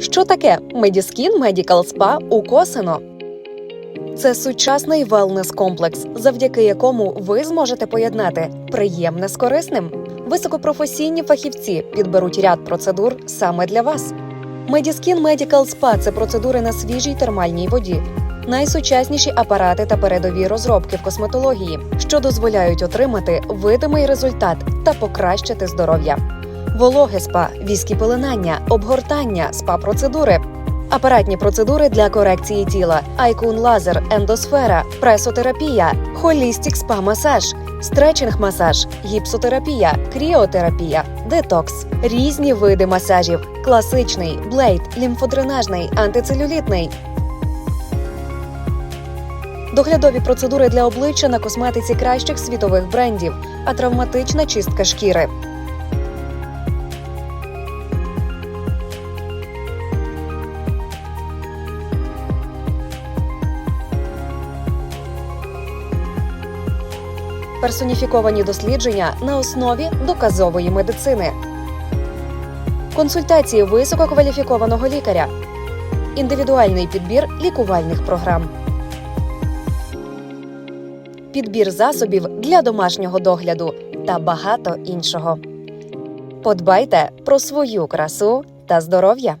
Що таке Медіскін Medical Spa у Косино? Це сучасний велнес-комплекс, завдяки якому ви зможете поєднати приємне з корисним. Високопрофесійні фахівці підберуть ряд процедур саме для вас. Медіскін Medical Spa – це процедури на свіжій термальній воді, найсучасніші апарати та передові розробки в косметології, що дозволяють отримати видимий результат та покращити здоров'я. Вологе спа, віскі пеленання, обгортання, спа-процедури, апаратні процедури для корекції тіла, айкун лазер, ендосфера, пресотерапія, холістік спа масаж, стретчинг масаж, гіпсотерапія, кріотерапія, детокс, різні види масажів, класичний, блейд, лімфодренажний, антицелюлітний. Доглядові процедури для обличчя на косметиці кращих світових брендів, а травматична чистка шкіри. Персоніфіковані дослідження на основі доказової медицини, консультації висококваліфікованого лікаря, індивідуальний підбір лікувальних програм, підбір засобів для домашнього догляду та багато іншого. Подбайте про свою красу та здоров'я.